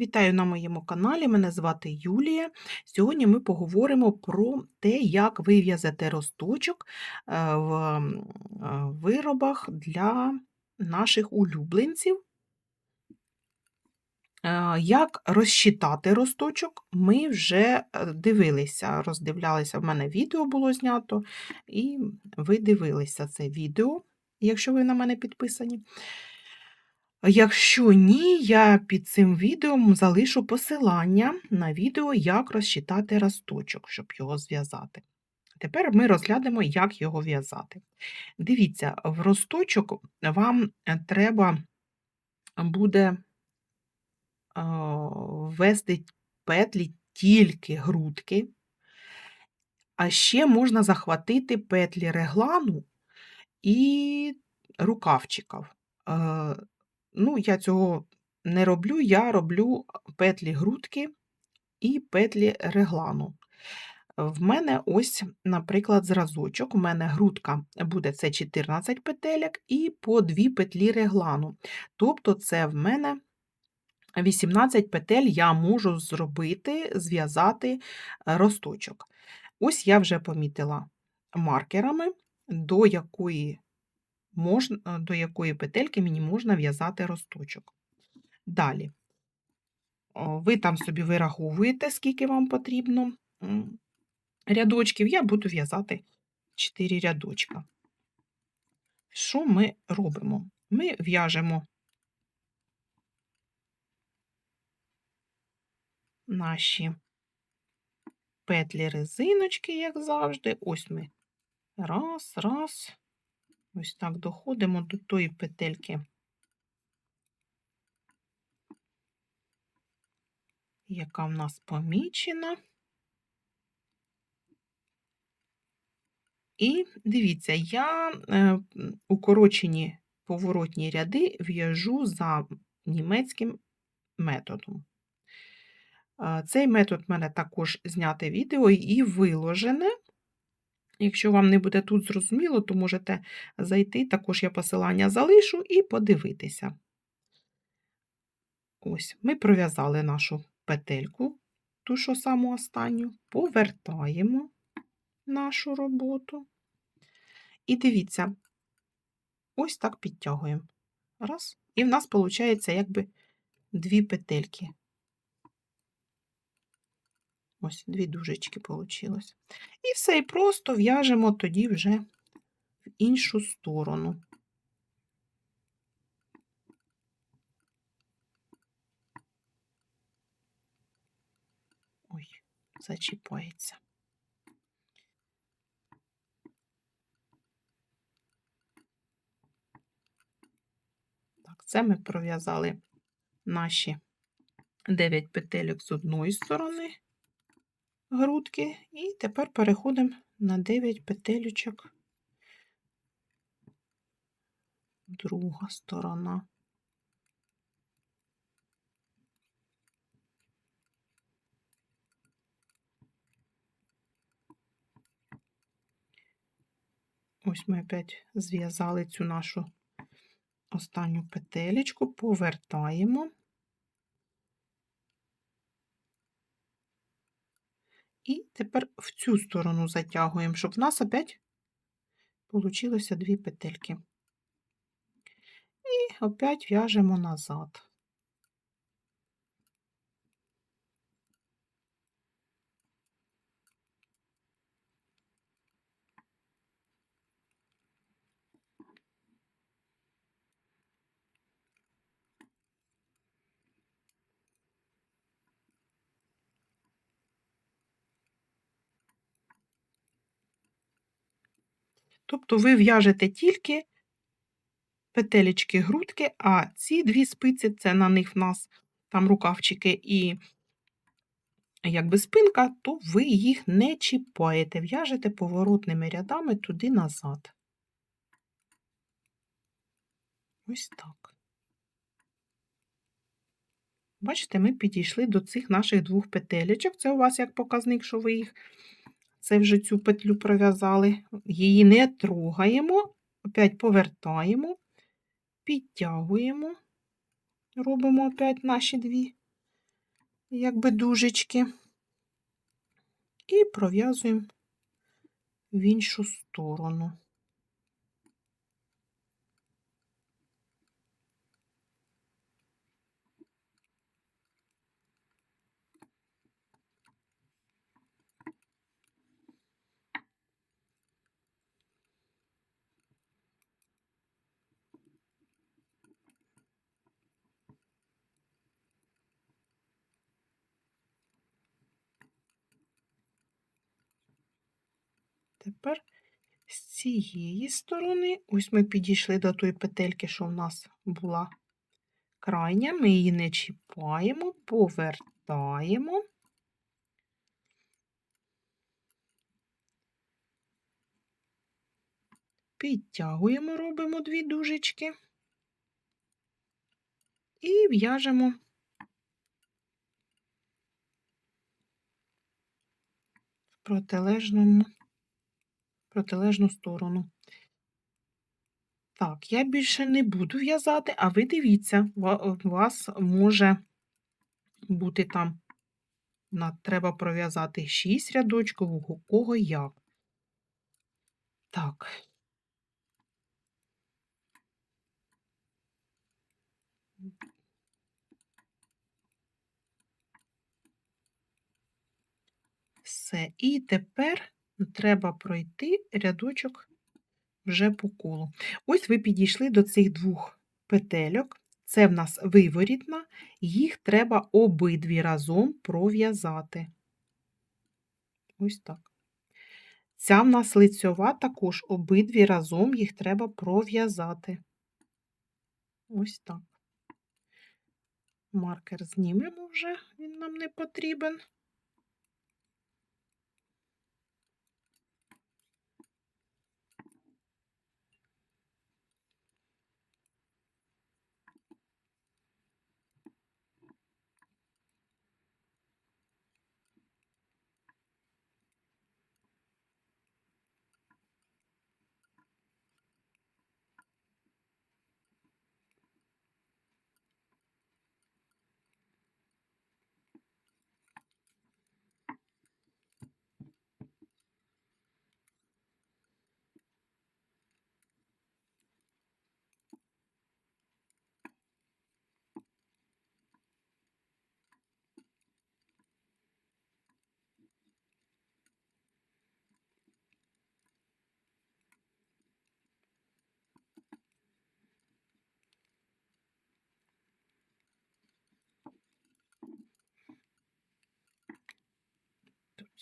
Вітаю на моєму каналі. Мене звати Юлія. Сьогодні ми поговоримо про те, як вив'язати росточок е, в е, виробах для наших улюбленців. Е, Як розчитати росточок, ми вже дивилися, роздивлялися. В мене відео було знято, і ви дивилися це відео, якщо ви на мене підписані. Якщо ні, я під цим відео залишу посилання на відео, як розчитати росточок, щоб його зв'язати. Тепер ми розглянемо, як його в'язати. Дивіться, в росточок вам е, треба буде ввести петлі тільки грудки, а ще можна захватити петлі реглану і рукавчиків. Ну, я цього не роблю, я роблю петлі грудки і петлі реглану. В мене ось, наприклад, зразочок. У мене грудка буде це 14 петелек і по 2 петлі реглану. Тобто, це в мене 18 петель я можу зробити, зв'язати е, росточок. Ось я вже помітила маркерами, до якої можна, до якої петельки мені можна в'язати росточок. Далі, ви там собі вираховуєте, скільки вам потрібно рядочків. Я буду в'язати 4 рядочка. Що ми робимо? Ми в'яжемо наші петлі резиночки, як завжди. Ось ми раз, раз. Ось так доходимо до тої петельки, яка в нас помічена. І дивіться, я е, укорочені поворотні ряди в'яжу за німецьким методом. Е, Цей метод в мене також зняте відео і виложене. Якщо вам не буде тут зрозуміло, то можете зайти, також я посилання залишу і подивитися. Ось, ми пров'язали нашу петельку, ту, що саму останню, повертаємо нашу роботу. І дивіться, ось так підтягуємо. Раз. І в нас виходить якби дві петельки. Ось дві дужечки вийшло. І все, і просто в'яжемо тоді вже в іншу сторону. Ой, зачіпається. Так, це ми пров'язали наші 9 петельок з одної сторони грудки, і тепер переходимо на 9 петелючок. Друга сторона. Ось ми опять зв'язали цю нашу останню петелечку, повертаємо. І тепер в цю сторону затягуємо, щоб в нас опять получилося дві петельки. І опять в'яжемо назад. Тобто ви в'яжете тільки петелечки грудки, а ці дві спиці це на них в нас там рукавчики і якби спинка, то ви їх не чіпаєте, в'яжете поворотними рядами туди назад. Ось так. Бачите, ми підійшли до цих наших двох петелечок. Це у вас як показник, що ви їх це вже цю петлю пров'язали. Її не трогаємо, опять повертаємо, підтягуємо, робимо опять наші дві якби дужечки, і пров'язуємо в іншу сторону. Тепер з цієї сторони, ось ми підійшли до тої петельки, що в нас була крайня, ми її не чіпаємо, повертаємо. Підтягуємо, робимо дві дужечки. І в'яжемо. Протилежному, протилежну сторону. Так, я більше не буду в'язати, а ви дивіться, у вас може бути там, треба пров'язати 6 рядочків, у кого як. Так. Все. І тепер треба пройти рядочок вже по колу. Ось ви підійшли до цих двох петельок. Це в нас виворітна, їх треба обидві разом пров'язати. Ось так. Ця в нас лицьова також обидві разом їх треба пров'язати. Ось так. Маркер знімемо вже, він нам не потрібен.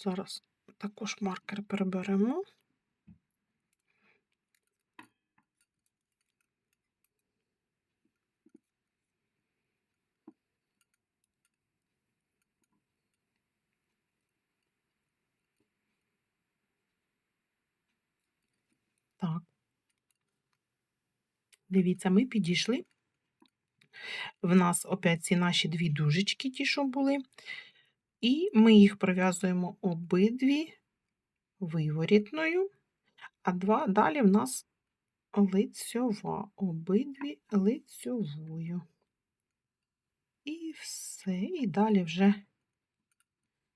Зараз також маркер переберемо. Так. Дивіться, ми підійшли. В нас опять ці наші дві дужечки, ті, що були, і ми їх пров'язуємо обидві виворітною, а два далі в нас лицьова, обидві лицьовою. І все, і далі вже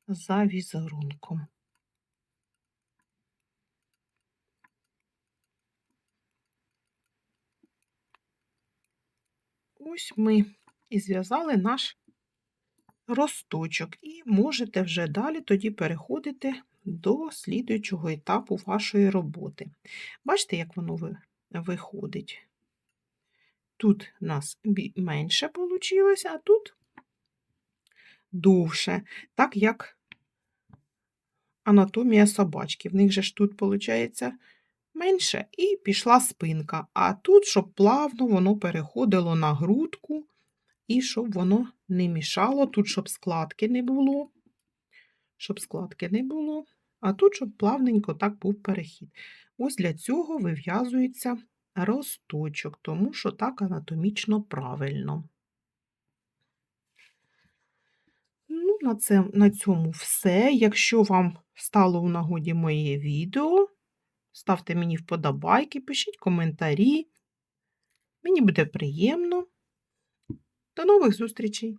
за візерунком. Ось ми і зв'язали наш росточок, і можете вже далі тоді переходити до слідуючого етапу вашої роботи. Бачите, як воно виходить? Тут у нас менше вийшло, а тут довше, так як анатомія собачки. В них же ж тут, виходить, менше, і пішла спинка. А тут, щоб плавно воно переходило на грудку, і щоб воно не мішало, тут, щоб складки не було, щоб складки не було, а тут, щоб плавненько так був перехід. Ось для цього вив'язується росточок, тому що так анатомічно правильно. Ну, На це, на цьому все. Якщо вам стало у нагоді моє відео, ставте мені вподобайки, пишіть коментарі. Мені буде приємно. До нових зустрічей!